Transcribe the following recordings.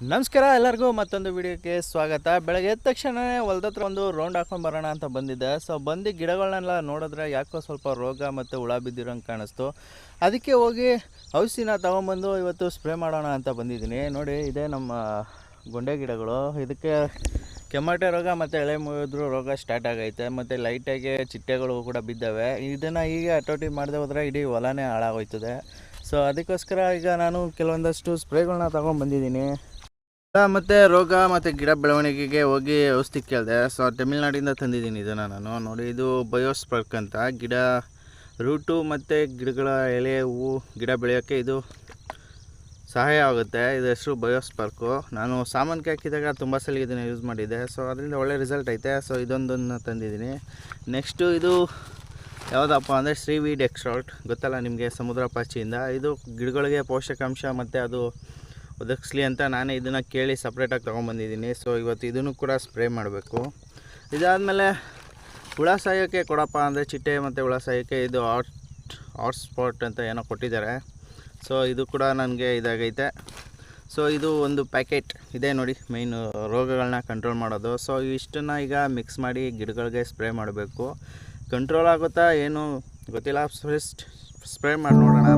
ನಮಸ್ಕಾರ ಎಲ್ಲರಿಗೂ ಮತ್ತೊಂದು ವಿಡಿಯೋಕ್ಕೆ ಸ್ವಾಗತ. ಬೆಳಗ್ಗೆ ಎದ್ದ ತಕ್ಷಣವೇ ಹೊಲ್ದ ಹತ್ರ ಒಂದು ರೌಂಡ್ ಹಾಕೊಂಡು ಬರೋಣ ಅಂತ ಬಂದಿದ್ದೆ. ಸೊ ಬಂದು ಗಿಡಗಳನ್ನೆಲ್ಲ ನೋಡಿದ್ರೆ ಯಾಕೋ ಸ್ವಲ್ಪ ರೋಗ ಮತ್ತು ಹುಳ ಬಿದ್ದಿರೋಂಗೆ ಕಾಣಿಸ್ತು. ಅದಕ್ಕೆ ಹೋಗಿ ಔಷಧಿನ ತೊಗೊಂಬಂದು ಇವತ್ತು ಸ್ಪ್ರೇ ಮಾಡೋಣ ಅಂತ ಬಂದಿದ್ದೀನಿ. ನೋಡಿ, ಇದೇ ನಮ್ಮ ಗೊಂಡೆ ಗಿಡಗಳು. ಇದಕ್ಕೆ ಕೆಮ್ಮಟೆ ರೋಗ ಮತ್ತು ಎಳೆ ಮುಗಿದ್ರು ರೋಗ ಸ್ಟಾರ್ಟ್ ಆಗೈತೆ. ಮತ್ತು ಲೈಟಾಗಿ ಚಿಟ್ಟೆಗಳು ಕೂಡ ಬಿದ್ದಾವೆ. ಇದನ್ನು ಹೀಗೆ ಹತೋಟಿ ಮಾಡದೆ ಹೋದರೆ ಇಡೀ ಹೊಲನೇ ಹಾಳಾಗೋಯ್ತದೆ. ಸೊ ಅದಕ್ಕೋಸ್ಕರ ಈಗ ನಾನು ಕೆಲವೊಂದಷ್ಟು ಸ್ಪ್ರೇಗಳನ್ನ ತೊಗೊಂಬಂದಿದ್ದೀನಿ. ಮತ್ತು ರೋಗ ಮತ್ತು ಗಿಡ ಬೆಳವಣಿಗೆಗೆ ಹೋಗಿ ಔಷಧಿ ಕೇಳಿದೆ. ಸೊ ತಮಿಳ್ನಾಡಿಂದ ತಂದಿದ್ದೀನಿ ಇದನ್ನು ನಾನು. ನೋಡಿ, ಇದು ಬಯೋಸ್ಪರ್ಕ್ ಅಂತ. ಗಿಡ, ರೂಟು ಮತ್ತು ಗಿಡಗಳ ಎಲೆ, ಹೂವು, ಗಿಡ ಬೆಳೆಯೋಕ್ಕೆ ಇದು ಸಹಾಯ ಆಗುತ್ತೆ. ಇದು ಹೆಸರು ಬಯೋಸ್ಪರ್ಕು. ನಾನು ಸಾಮಾನ್ಗೆ ಹಾಕಿದಾಗ ತುಂಬ ಸಲ ಇದನ್ನು ಯೂಸ್ ಮಾಡಿದ್ದೆ. ಸೊ ಅದರಿಂದ ಒಳ್ಳೆ ರಿಸಲ್ಟ್ ಐತೆ. ಸೊ ಇದೊಂದನ್ನು ತಂದಿದ್ದೀನಿ. ನೆಕ್ಸ್ಟು ಇದು ಯಾವುದಪ್ಪ ಅಂದರೆ ಶ್ರೀವೀಡ್ ಎಕ್ಸ್ಟ್ರಾಲ್ಟ್ ಗೊತ್ತಲ್ಲ ನಿಮಗೆ ಸಮುದ್ರ ಪಾಚಿಯಿಂದ. ಇದು ಗಿಡಗಳಿಗೆ ಪೋಷಕಾಂಶ ಮತ್ತು ಅದು ಒದಗಿಸ್ಲಿ ಅಂತ ನಾನೇ ಇದನ್ನು ಕೇಳಿ ಸಪ್ರೇಟಾಗಿ ತೊಗೊಂಬಂದಿದ್ದೀನಿ ಸೊ ಇವತ್ತು ಇದನ್ನು ಕೂಡ ಸ್ಪ್ರೇ ಮಾಡಬೇಕು. ಇದಾದಮೇಲೆ ಹುಳ ಸಾಯೋಕ್ಕೆ ಕೊಡಪ್ಪ ಅಂದರೆ ಚಿಟ್ಟೆ ಮತ್ತು ಹುಳ ಸಾಯೋಕ್ಕೆ ಇದು ಹಾಟ್ ಹಾಟ್ ಸ್ಪಾಟ್ ಅಂತ ಏನೋ ಕೊಟ್ಟಿದ್ದಾರೆ. ಸೊ ಇದು ಕೂಡ ನನಗೆ ಇದಾಗೈತೆ. ಸೊ ಇದು ಒಂದು ಪ್ಯಾಕೆಟ್ ಇದೆ ನೋಡಿ ಮೇಯ್ನು ರೋಗಗಳನ್ನ ಕಂಟ್ರೋಲ್ ಮಾಡೋದು. ಸೊ ಇಷ್ಟನ್ನು ಈಗ ಮಿಕ್ಸ್ ಮಾಡಿ ಗಿಡಗಳಿಗೆ ಸ್ಪ್ರೇ ಮಾಡಬೇಕು. ಕಂಟ್ರೋಲ್ ಆಗುತ್ತಾ ಏನು ಗೊತ್ತಿಲ್ಲ. ಫಸ್ಟ್ ಸ್ಪ್ರೇ ಮಾಡಿ ನೋಡೋಣ.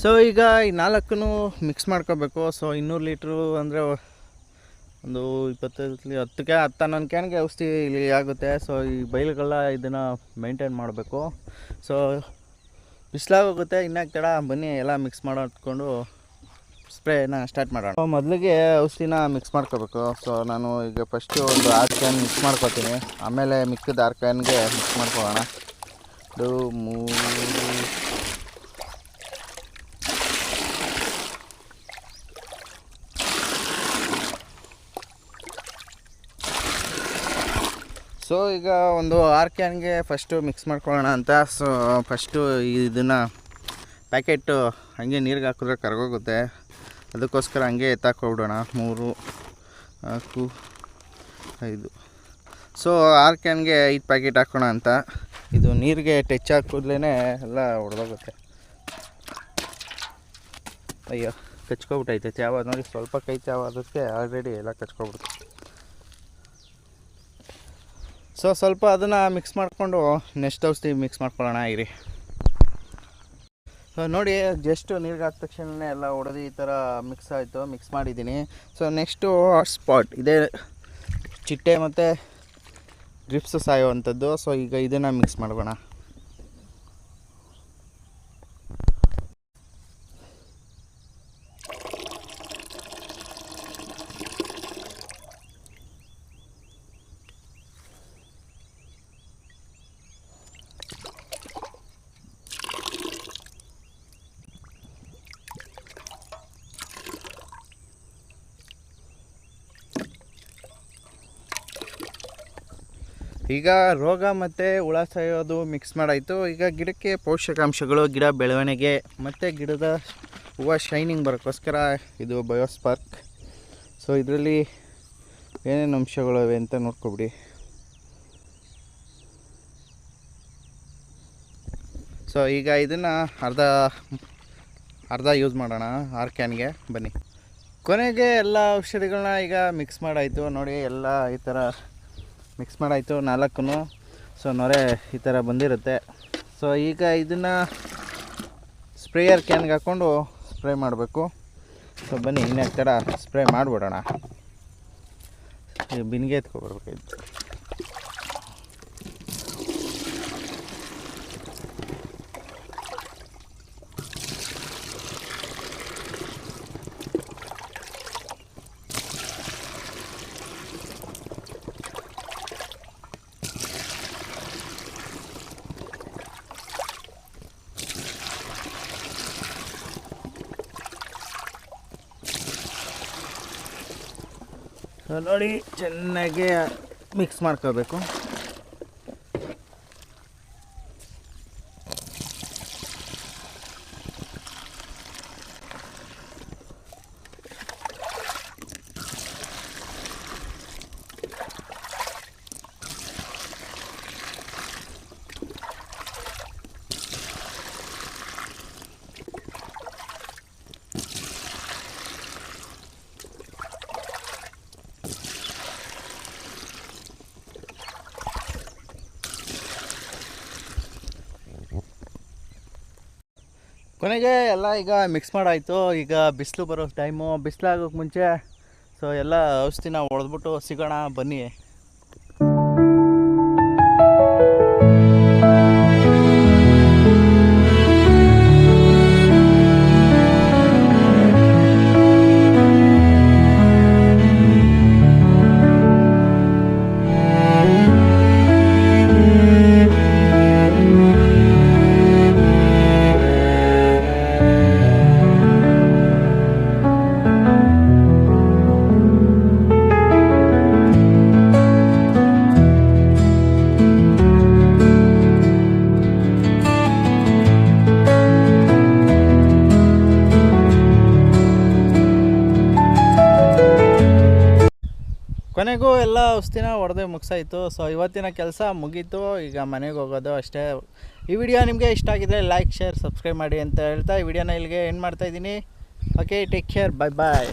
ಸೊ ಈಗ ಈ ನಾಲ್ಕು ಮಿಕ್ಸ್ ಮಾಡ್ಕೋಬೇಕು. ಸೊ ಇನ್ನೂರು ಲೀಟ್ರು ಅಂದರೆ ಒಂದು ಇಪ್ಪತ್ತೈದು ಹತ್ತಕ್ಕೆ ಹತ್ತು ಹನ್ನೊಂದು ಕ್ಯಾನ್ಗೆ ಔಷಧಿ ಇಲ್ಲಿ ಆಗುತ್ತೆ. ಸೊ ಈ ಬೈಲುಗಳ ಇದನ್ನು ಮೇಂಟೈನ್ ಮಾಡಬೇಕು. ಸೊ ಬಿಸಿಲಾಗೋಗುತ್ತೆ ಇನ್ನಾಗ ತಡ ಬನ್ನಿ, ಎಲ್ಲ ಮಿಕ್ಸ್ ಮಾಡಿಕೊಂಡು ಸ್ಪ್ರೇನ ಸ್ಟಾರ್ಟ್ ಮಾಡೋಣ. ಸೊ ಮೊದಲಿಗೆ ಔಷಧಿನ ಮಿಕ್ಸ್ ಮಾಡ್ಕೋಬೇಕು. ಸೊ ನಾನು ಈಗ ಫಸ್ಟು ಒಂದು ಆರು ಕ್ಯಾನ್ ಮಿಕ್ಸ್ ಮಾಡ್ಕೋತೀನಿ. ಆಮೇಲೆ ಮಿಕ್ಕಿದ ಆರು ಕ್ಯಾನ್ಗೆ ಮಿಕ್ಸ್ ಮಾಡ್ಕೊಳ್ಳೋಣ. ಎರಡು ಮೂರು ಸೊ ಈಗ ಒಂದು ಆರ್ ಕ್ಯಾನ್ಗೆ ಫಸ್ಟು ಮಿಕ್ಸ್ ಮಾಡ್ಕೊಳ್ಳೋಣ ಅಂತ. ಸೊ ಫಸ್ಟು ಇದನ್ನು ಪ್ಯಾಕೆಟು ಹಾಗೆ ನೀರಿಗೆ ಹಾಕಿದ್ರೆ ಕರ್ಗೋಗುತ್ತೆ. ಅದಕ್ಕೋಸ್ಕರ ಹಂಗೆ ಎತ್ತಾಕೊಬಿಡೋಣ ಮೂರು, ನಾಲ್ಕು, ಐದು. ಸೊ ಆರ್ ಕ್ಯಾನ್ಗೆ ಐದು ಪ್ಯಾಕೆಟ್ ಹಾಕೋಣ ಅಂತ. ಇದು ನೀರಿಗೆ ಟಚ್ ಹಾಕಿದ್ಲೇ ಎಲ್ಲ ಹೊಡೆದೋಗುತ್ತೆ ಅಯ್ಯೋ, ಕಚ್ಕೊಬಿಟ್ಟೈತೆ. ಚಾವ ನೋಡಿ, ಸ್ವಲ್ಪ ಕೈ ಚಾವ ಅದಕ್ಕೆ ಆಲ್ರೆಡಿ ಎಲ್ಲ ಕಚ್ಕೊಬಿಡ್ತು ಸೊ, ಸ್ವಲ್ಪ ಅದನ್ನು ಮಿಕ್ಸ್ ಮಾಡಿಕೊಂಡು ನೆಕ್ಸ್ಟ್ ಔಷಧಿ ಮಿಕ್ಸ್ ಮಾಡ್ಕೊಳ್ಳೋಣ, ಇರಿ. ಸೊ ನೋಡಿ ಜಸ್ಟ್ ನೀರಿಗೆ ಹಾಕಿದ ತಕ್ಷಣ ಎಲ್ಲ ಹೊಡೆದು ಈ ಥರ ಮಿಕ್ಸ್ ಆಯಿತು ಮಿಕ್ಸ್ ಮಾಡಿದ್ದೀನಿ. ಸೊ ನೆಕ್ಸ್ಟು ಹಾಟ್ ಸ್ಪಾಟ್ ಇದೇ ಚಿಟ್ಟೆ ಮತ್ತು ಡ್ರಿಪ್ಸ್ ಸಾಯುವಂಥದ್ದು. ಸೊ ಈಗ ಇದನ್ನು ಮಿಕ್ಸ್ ಮಾಡೋಣ ಈಗ ರೋಗ ಮತ್ತು ಹುಳ ಸಾಯೋದು ಮಿಕ್ಸ್ ಮಾಡಾಯಿತು. ಈಗ ಗಿಡಕ್ಕೆ ಪೋಷಕಾಂಶಗಳು, ಗಿಡ ಬೆಳವಣಿಗೆ ಮತ್ತು ಗಿಡದ ಹೂವು ಶೈನಿಂಗ್ ಬರೋಕ್ಕೋಸ್ಕರ ಇದು ಬಯೋಸ್ಪಾರ್ಕ್ ಸೊ ಇದರಲ್ಲಿ ಏನೇನು ಅಂಶಗಳು ಇವೆ ಅಂತ ನೋಡ್ಕೊಬಿಡಿ. ಸೊ ಈಗ ಇದನ್ನು ಅರ್ಧ ಅರ್ಧ ಯೂಸ್ ಮಾಡೋಣ, ಆರ್ ಕ್ಯಾನ್ಗೆ ಬನ್ನಿ. ಕೊನೆಗೆ ಎಲ್ಲ ಔಷಧಿಗಳನ್ನ ಈಗ ಮಿಕ್ಸ್ ಮಾಡಾಯಿತು. ನೋಡಿ, ಎಲ್ಲ ಈ ಥರ ಮಿಕ್ಸ್ ಮಾಡಾಯಿತು ನಾಲ್ಕು ಸೊ ನೊರೆ ಈ ಥರ ಬಂದಿರುತ್ತೆ. ಸೊ ಈಗ ಇದನ್ನು ಸ್ಪ್ರೇಯರ್ ಕ್ಯಾನ್ಗೆ ಹಾಕ್ಕೊಂಡು ಸ್ಪ್ರೇ ಮಾಡಬೇಕು. ಸೊ ಬನ್ನಿ ಇನ್ನೇ ಥರ ಸ್ಪ್ರೇ ಮಾಡಿಬಿಡೋಣ. ಈಗ ಬಿನ್ಗೆ ಎತ್ಕೊಬರ್ಬೇಕಾಯ್ತು. ನೋಡಿ ಚೆನ್ನಾಗಿ ಮಿಕ್ಸ್ ಮಾಡ್ಕೋಬೇಕು. ಕೊನೆಗೆ ಎಲ್ಲ ಈಗ ಮಿಕ್ಸ್ ಮಾಡಾಯಿತು. ಈಗ ಬಿಸಿಲು ಬರೋ ಟೈಮು ಬಿಸಿಲಾಗೋಕೆ ಮುಂಚೆ ಸೊ ಎಲ್ಲ ಔಷಧಿನ ಹೊಡೆದ್ಬಿಟ್ಟು ಸಿಗೋಣ ಬನ್ನಿ. ಕೊನೆಗೂ ಎಲ್ಲ ಔಷಧಿನ ಹೊಡೆದು ಮುಗಿಸಾಯಿತು. ಸೊ ಇವತ್ತಿನ ಕೆಲಸ ಮುಗೀತು. ಈಗ ಮನೆಗೆ ಹೋಗೋದು ಅಷ್ಟೇ. ಈ ವಿಡಿಯೋ ನಿಮಗೆ ಇಷ್ಟ ಆಗಿದ್ರೆ ಲೈಕ್ ಶೇರ್ ಸಬ್ಸ್ಕ್ರೈಬ್ ಮಾಡಿ ಅಂತ ಹೇಳ್ತಾ ಈ ವಿಡಿಯೋನ ಇಲ್ಲಿಗೆ ಏನು ಮಾಡ್ತಾಯಿದ್ದೀನಿ okay take care bye bye